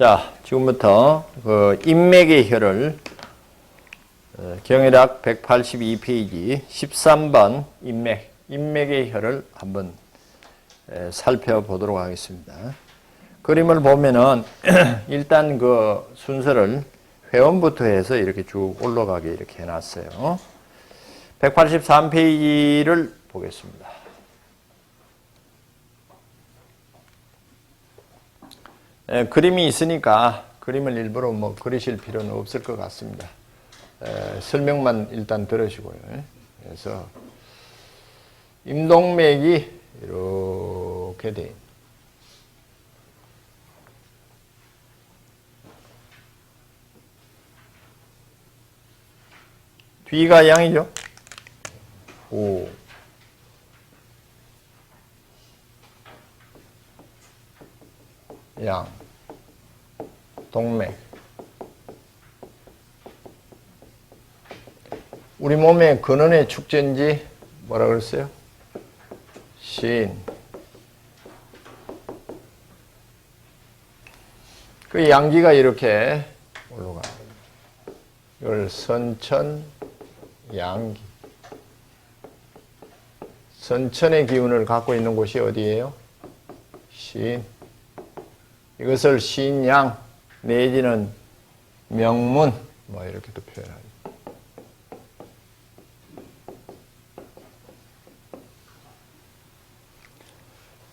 자, 지금부터 그 인맥의 혈을 어, 경혈학 182페이지 13번 인맥, 인맥의 혈을 한번 에, 살펴보도록 하겠습니다. 그림을 보면은 일단 그 순서를 회원부터 해서 이렇게 쭉 올라가게 이렇게 해놨어요. 183페이지를 보겠습니다. 에, 그림이 있으니까 그림을 일부러 뭐 그리실 필요는 없을 것 같습니다. 에, 설명만 일단 들으시고요. 그래서 임동맥이 이렇게 돼. 뒤가 양이죠. 오. 양. 동맥. 우리 몸의 근원의 축제인지 뭐라 그랬어요? 신. 그 양기가 이렇게 올라가. 이걸 선천 양기. 선천의 기운을 갖고 있는 곳이 어디예요? 신. 이것을 신양 내지는 명문 뭐 이렇게도 표현하죠.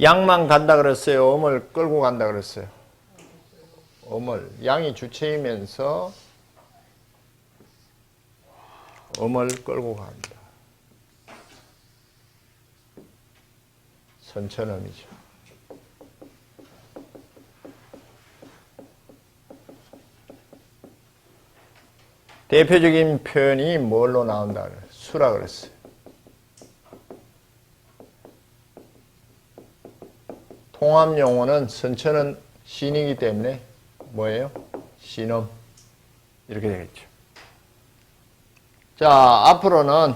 양만 간다 그랬어요. 엄을 끌고 간다 그랬어요. 엄을 양이 주체이면서 엄을 끌고 갑니다. 선천음이죠. 대표적인 표현이 뭘로 나온다 그래? 수라 그랬어요. 통합 용어는 선천은 신이기 때문에 뭐예요? 신음 이렇게 되겠죠. 자 앞으로는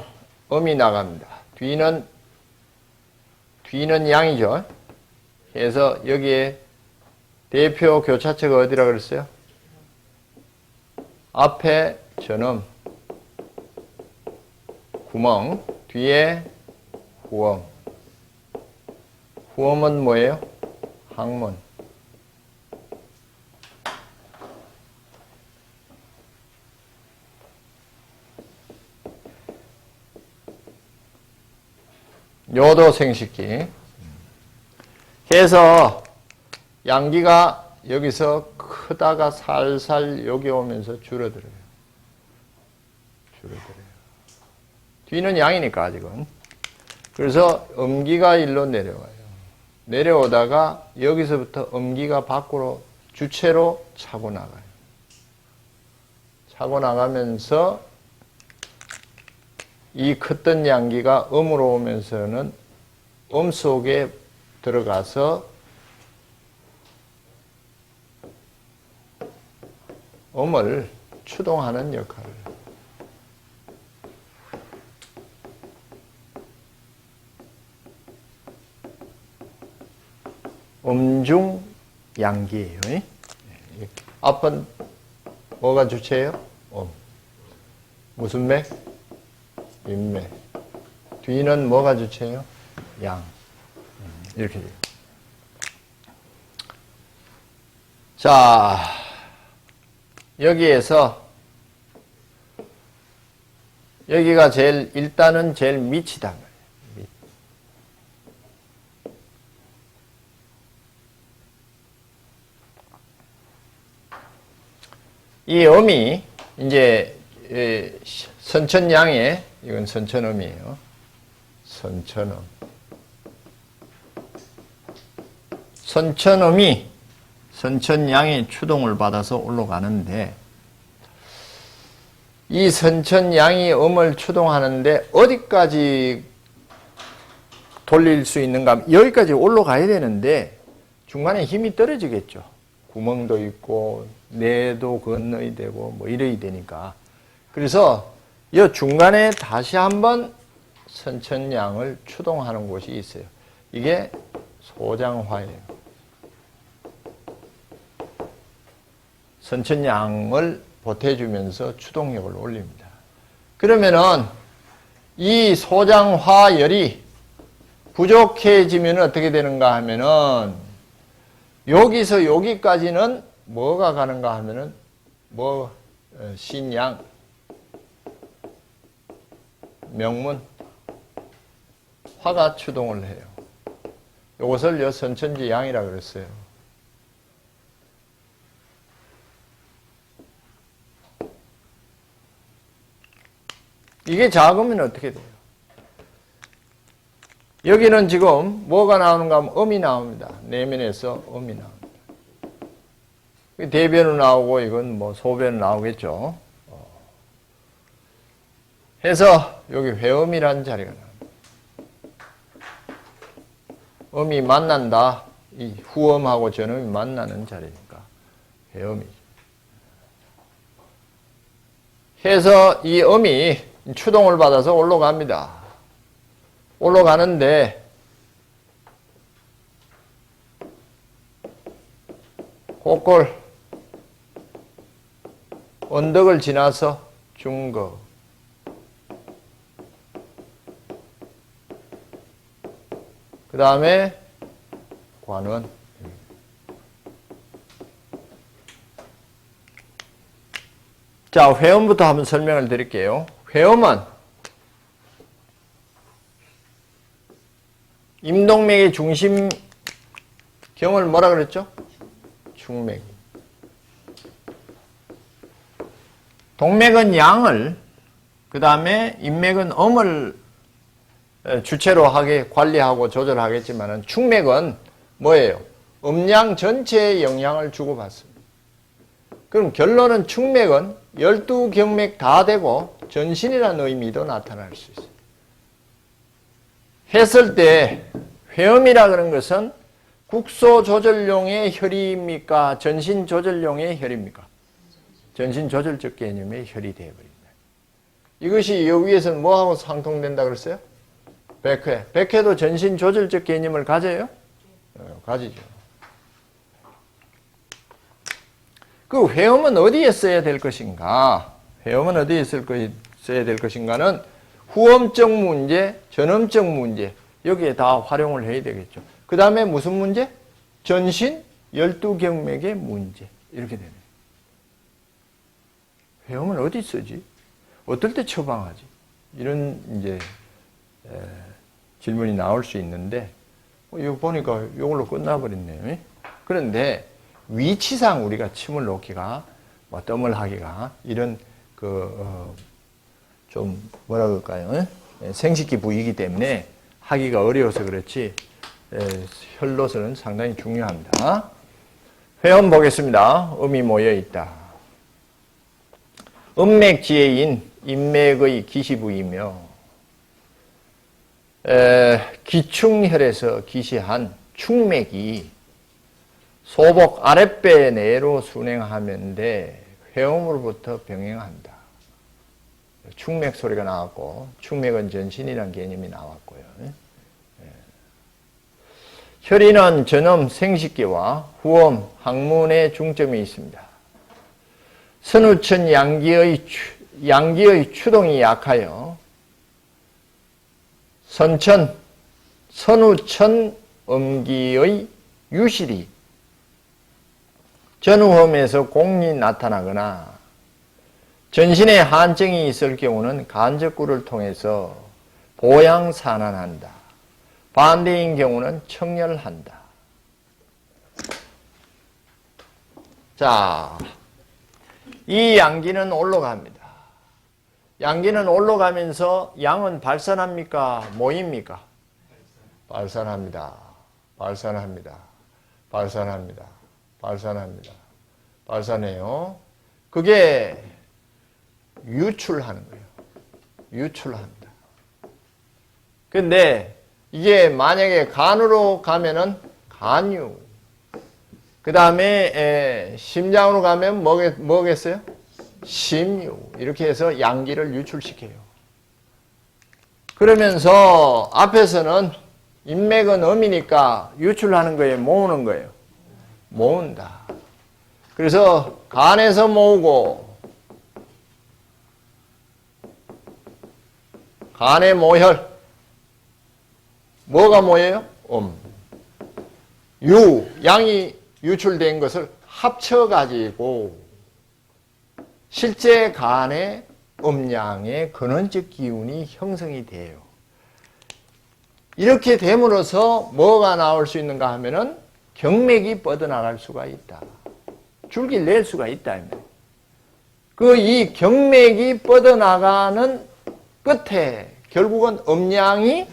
음이 나갑니다. 뒤는 뒤는 양이죠. 그래서 여기에 대표 교차체가 어디라 그랬어요? 앞에 전음 구멍 뒤에 후엄 후엄은 뭐예요? 항문 요도 생식기 그래서 양기가 여기서 크다가 살살 여기 오면서 줄어들어요. 줄어들어요. 뒤는 양이니까 아직은. 그래서 음기가 일로 내려와요. 내려오다가 여기서부터 음기가 밖으로 주체로 차고 나가요. 차고 나가면서 이 컸던 양기가 음으로 오면서는 음 속에 들어가서 음을 추동하는 역할을 음중 양기예요. 예? 앞은 뭐가 주체예요? 음. 무슨 맥? 윗맥. 뒤는 뭐가 주체예요? 양. 음, 이렇게 돼요. 자, 여기에서 여기가 제일 일단은 제일 밑이다. 밑. 이 음이 이제 에, 선천양의 이건 선천음이에요. 선천음. 선천음이 선천양의 추동을 받아서 올라가는데 이 선천양이 음을 추동하는데 어디까지 돌릴 수 있는가? 여기까지 올라가야 되는데 중간에 힘이 떨어지겠죠. 구멍도 있고 뇌도 건너야 되고 뭐 이래야 되니까. 그래서 이 중간에 다시 한번 선천양을 추동하는 곳이 있어요. 이게 소장화예요. 선천량을 보태주면서 추동력을 올립니다. 그러면은 이 소장화열이 부족해지면 어떻게 되는가 하면은 여기서 여기까지는 뭐가 가는가 하면은 뭐 어, 신양 명문 화가 추동을 해요. 이것을 여 선천지 양이라 그랬어요. 이게 작으면 어떻게 돼요? 여기는 지금 뭐가 나오는가 하면 음이 나옵니다. 내면에서 음이 나옵니다. 대변은 나오고 이건 뭐 소변은 나오겠죠. 어. 해서 여기 회음이라는 자리가 나옵니다. 음이 만난다. 이 후음하고 전음이 만나는 자리니까 회음이죠. 해서 이 음이 추동을 받아서 올라갑니다. 올라가는데 곡골 언덕을 지나서 중거. 그 다음에 관원. 자 회음부터 한번 설명을 드릴게요. 회음은 임동맥의 중심 경을 뭐라 그랬죠? 중맥. 동맥은 양을, 그 다음에 인맥은 음을 주체로 하게 관리하고 조절하겠지만은 충맥은 뭐예요? 음양 전체에 영향을 주고 받습니다. 그럼 결론은 충맥은 12경맥 다 되고 전신이라는 의미도 나타날 수 있어요. 했을 때 회음이라 그런 것은 국소 조절용의 혈입니까? 전신 조절용의 혈입니까? 전신 조절적 개념의 혈이 되어버린다. 이것이 여기에서는 뭐하고 상통된다 그랬어요? 백회. 백회도 전신 조절적 개념을 가져요? 어, 가지죠. 그 회음은 어디에 써야 될 것인가? 회음은 어디에 쓸 거, 써야 될 것인가는 후음적 문제, 전음적 문제 여기에 다 활용을 해야 되겠죠. 그 다음에 무슨 문제? 전신 12경맥의 문제 이렇게 되네. 회음은 어디 쓰지? 어떨 때 처방하지? 이런 이제 에, 질문이 나올 수 있는데 어, 이거 보니까 이걸로 끝나버렸네요. 그런데 위치상 우리가 침을 놓기가 뭐 뜸을 하기가 이런 그 어, 좀 뭐라 그럴까요? 예, 생식기 부위이기 때문에 하기가 어려워서 그렇지 예, 혈로서는 상당히 중요합니다. 회원 보겠습니다. 음이 모여 있다. 음맥 지혜인 인맥의 기시부이며 기충혈에서 기시한 충맥이 소복 아랫배 내로 순행하면 돼 회음으로부터 병행한다. 충맥 소리가 나왔고 충맥은 전신이라는 개념이 나왔고요. 예. 혈이는 전음 생식기와 후음 항문에 중점이 있습니다. 선우천 양기의 양기의 추동이 약하여 선천 선우천 음기의 유실이 전후음에서 공이 나타나거나 전신에 한증이 있을 경우는 간접구를 통해서 보양산안한다. 반대인 경우는 청열한다. 자, 이 양기는 올라갑니다. 양기는 올라가면서 양은 발산합니까? 모입니까? 발산합니다. 발산합니다. 발산합니다. 발산합니다. 발산해요. 그게 유출하는 거예요. 유출한다. 근데 이게 만약에 간으로 가면은 간유. 그 다음에 심장으로 가면 뭐겠, 뭐겠어요? 심유. 이렇게 해서 양기를 유출시켜요. 그러면서 앞에서는 인맥은 음이니까 유출하는 거예요? 모으는 거예요? 모은다. 그 그래서 간에서 모으고 간의 모혈 뭐가 뭐예요? 음. 유 양이 유출된 것을 합쳐 가지고 실제 간의 음양의 근원적 기운이 형성이 돼요. 이렇게 됨으로써 뭐가 나올 수 있는가 하면은 경맥이 뻗어나갈 수가 있다. 줄기를 낼 수가 있다. 그 이 경맥이 뻗어나가는 끝에 결국은 음양이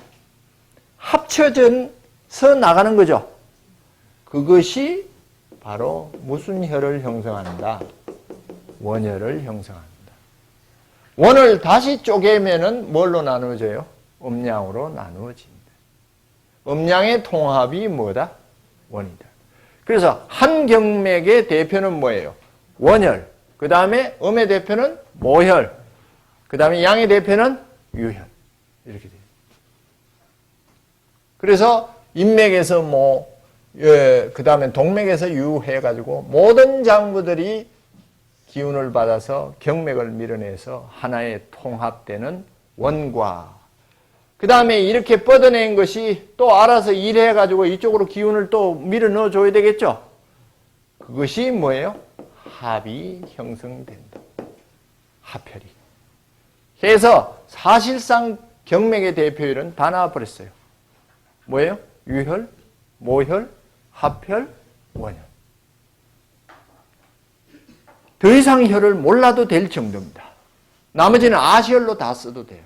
합쳐져서 나가는 거죠. 그것이 바로 무슨 혈을 형성한다? 원혈을 형성한다. 원을 다시 쪼개면은 뭘로 나누어져요? 음양으로 나누어진다. 음양의 통합이 뭐다? 원이다. 그래서 한 경맥의 대표는 뭐예요? 원혈. 그 다음에 음의 대표는 모혈. 그 다음에 양의 대표는 유혈. 이렇게 돼요. 그래서 인맥에서 뭐, 예, 그 다음에 동맥에서 유해가지고 모든 장부들이 기운을 받아서 경맥을 밀어내서 하나의 통합되는 원과 그 다음에 이렇게 뻗어낸 것이 또 알아서 일해가지고 이쪽으로 기운을 또 밀어 넣어 줘야 되겠죠? 그것이 뭐예요? 합이 형성된다. 합혈이. 그래서 사실상 경맥의 대표율은 다 나와버렸어요. 뭐예요? 유혈, 모혈, 합혈, 원혈. 더 이상 혈을 몰라도 될 정도입니다. 나머지는 아시혈로 다 써도 돼요.